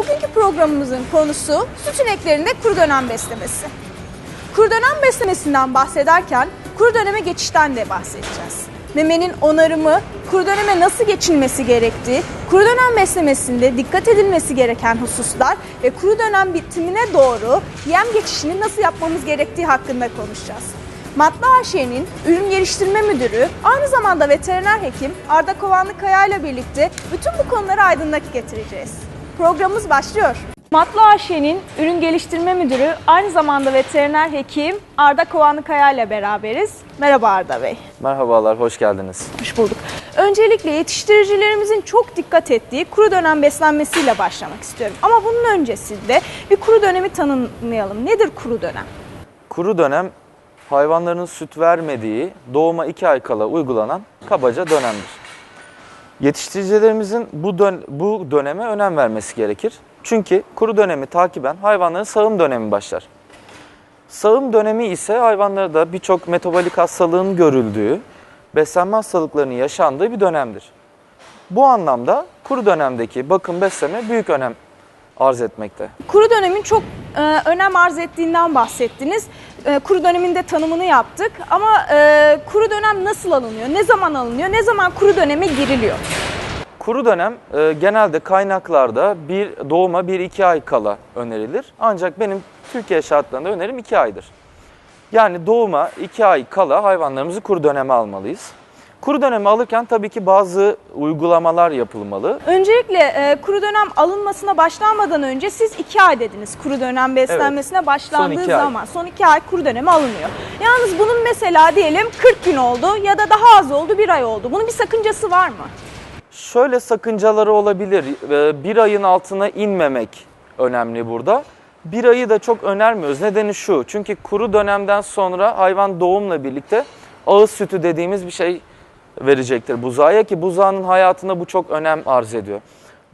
Bugünkü programımızın konusu süt ineklerinde kuru dönem beslemesi. Kuru dönem beslemesinden bahsederken kuru döneme geçişten de bahsedeceğiz. Memenin onarımı, kuru döneme nasıl geçilmesi gerektiği, kuru dönem beslemesinde dikkat edilmesi gereken hususlar ve kuru dönem bitimine doğru yem geçişini nasıl yapmamız gerektiği hakkında konuşacağız. Matla AŞ'nin ürün geliştirme müdürü, aynı zamanda veteriner hekim Arda Kovanlı Kaya ile birlikte bütün bu konuları aydınlık getireceğiz. Programımız başlıyor. Matla AŞ'nin ürün geliştirme müdürü, aynı zamanda veteriner hekim Arda Kovanlı Kaya ile beraberiz. Merhaba Arda Bey. Merhabalar, hoş geldiniz. Hoş bulduk. Öncelikle yetiştiricilerimizin çok dikkat ettiği kuru dönem beslenmesiyle başlamak istiyorum. Ama bunun öncesinde bir kuru dönemi tanımlayalım. Nedir kuru dönem? Kuru dönem, hayvanların süt vermediği doğuma 2 ay kala uygulanan kabaca dönemdir. Yetiştiricilerimizin bu, dön bu döneme önem vermesi gerekir. Çünkü kuru dönemi takiben hayvanların sağım dönemi başlar. Sağım dönemi ise hayvanlarda birçok metabolik hastalığın görüldüğü, beslenme hastalıklarının yaşandığı bir dönemdir. Bu anlamda kuru dönemdeki bakım besleme büyük önem arz etmekte. Kuru dönemin çok e, önem arz ettiğinden bahsettiniz. E, kuru dönemin de tanımını yaptık. Ama e, kuru dönem nasıl alınıyor? Ne zaman alınıyor? Ne zaman kuru döneme giriliyor? Kuru dönem e, genelde kaynaklarda bir doğuma 1-2 ay kala önerilir. Ancak benim Türkiye şartlarında önerim 2 aydır. Yani doğuma 2 ay kala hayvanlarımızı kuru döneme almalıyız. Kuru dönemi alırken tabii ki bazı uygulamalar yapılmalı. Öncelikle e, kuru dönem alınmasına başlanmadan önce siz iki ay dediniz kuru dönem beslenmesine başlandığı Son iki ay. zaman. Son iki ay kuru dönemi alınıyor. Yalnız bunun mesela diyelim 40 gün oldu ya da daha az oldu bir ay oldu. Bunun bir sakıncası var mı? Şöyle sakıncaları olabilir. E, Bir ayın altına inmemek önemli burada. Bir ayı da çok önermiyoruz. Nedeni şu. Çünkü kuru dönemden sonra hayvan doğumla birlikte ağız sütü dediğimiz bir şey verecektir buzağa ki buzağının hayatında bu çok önem arz ediyor.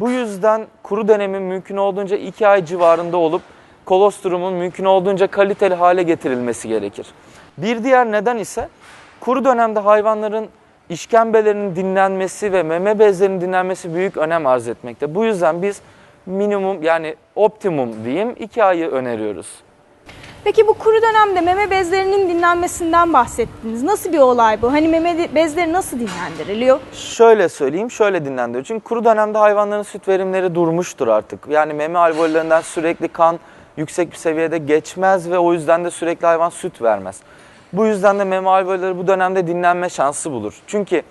Bu yüzden kuru dönemin mümkün olduğunca 2 ay civarında olup kolostrumun mümkün olduğunca kaliteli hale getirilmesi gerekir. Bir diğer neden ise kuru dönemde hayvanların işkembelerinin dinlenmesi ve meme bezlerinin dinlenmesi büyük önem arz etmekte. Bu yüzden biz minimum yani optimum diyeyim 2 ayı öneriyoruz. Peki bu kuru dönemde meme bezlerinin dinlenmesinden bahsettiniz. Nasıl bir olay bu? Hani meme bezleri nasıl dinlendiriliyor? Şöyle söyleyeyim, şöyle dinlendiriyor. Çünkü kuru dönemde hayvanların süt verimleri durmuştur artık. Yani meme alveollerinden sürekli kan yüksek bir seviyede geçmez ve o yüzden de sürekli hayvan süt vermez. Bu yüzden de meme alveolleri bu dönemde dinlenme şansı bulur. Çünkü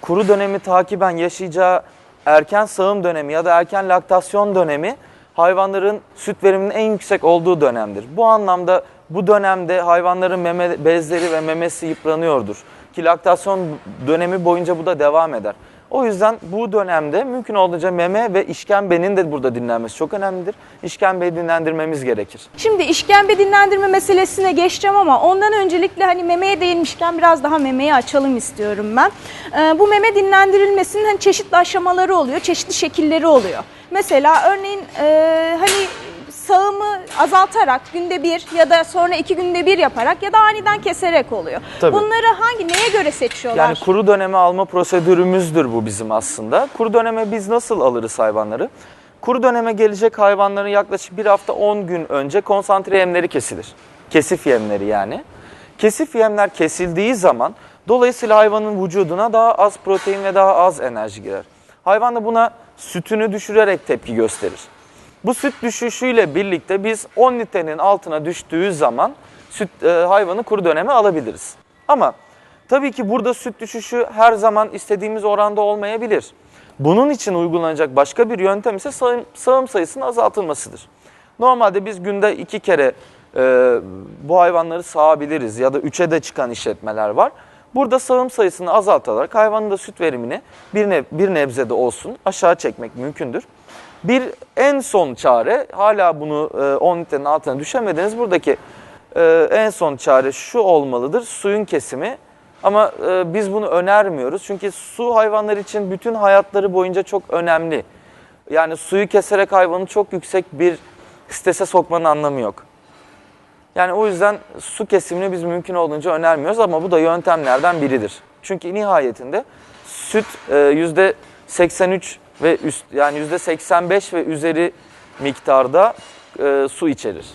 kuru dönemi takiben yaşayacağı erken sağım dönemi ya da erken laktasyon dönemi hayvanların süt veriminin en yüksek olduğu dönemdir. Bu anlamda bu dönemde hayvanların meme bezleri ve memesi yıpranıyordur. Ki laktasyon dönemi boyunca bu da devam eder. O yüzden bu dönemde mümkün olduğunca meme ve işkembenin de burada dinlenmesi çok önemlidir. İşkembeyi dinlendirmemiz gerekir. Şimdi işkembe dinlendirme meselesine geçeceğim ama ondan öncelikle hani memeye değinmişken biraz daha memeyi açalım istiyorum ben. Ee, bu meme dinlendirilmesinin hani çeşitli aşamaları oluyor, çeşitli şekilleri oluyor. Mesela örneğin e, hani sağımı azaltarak günde bir ya da sonra iki günde bir yaparak ya da aniden keserek oluyor. Tabii. Bunları hangi neye göre seçiyorlar? Yani kuru döneme alma prosedürümüzdür bu bizim aslında. Kuru döneme biz nasıl alırız hayvanları? Kuru döneme gelecek hayvanların yaklaşık bir hafta 10 gün önce konsantre yemleri kesilir. Kesif yemleri yani. Kesif yemler kesildiği zaman dolayısıyla hayvanın vücuduna daha az protein ve daha az enerji girer. Hayvan da buna sütünü düşürerek tepki gösterir. Bu süt düşüşüyle birlikte biz 10 litrenin altına düştüğü zaman süt e, hayvanı kuru döneme alabiliriz. Ama tabii ki burada süt düşüşü her zaman istediğimiz oranda olmayabilir. Bunun için uygulanacak başka bir yöntem ise sağım, sağım sayısının azaltılmasıdır. Normalde biz günde iki kere e, bu hayvanları sağabiliriz ya da üçe de çıkan işletmeler var. Burada sağım sayısını azaltarak hayvanın da süt verimini bir, ne, bir nebzede olsun aşağı çekmek mümkündür. Bir en son çare hala bunu e, 10 litrenin altına düşemediniz. Buradaki e, en son çare şu olmalıdır. Suyun kesimi. Ama e, biz bunu önermiyoruz. Çünkü su hayvanlar için bütün hayatları boyunca çok önemli. Yani suyu keserek hayvanı çok yüksek bir strese sokmanın anlamı yok. Yani o yüzden su kesimini biz mümkün olduğunca önermiyoruz ama bu da yöntemlerden biridir. Çünkü nihayetinde süt e, %83 ve üst yani %85 ve üzeri miktarda e, su içerir.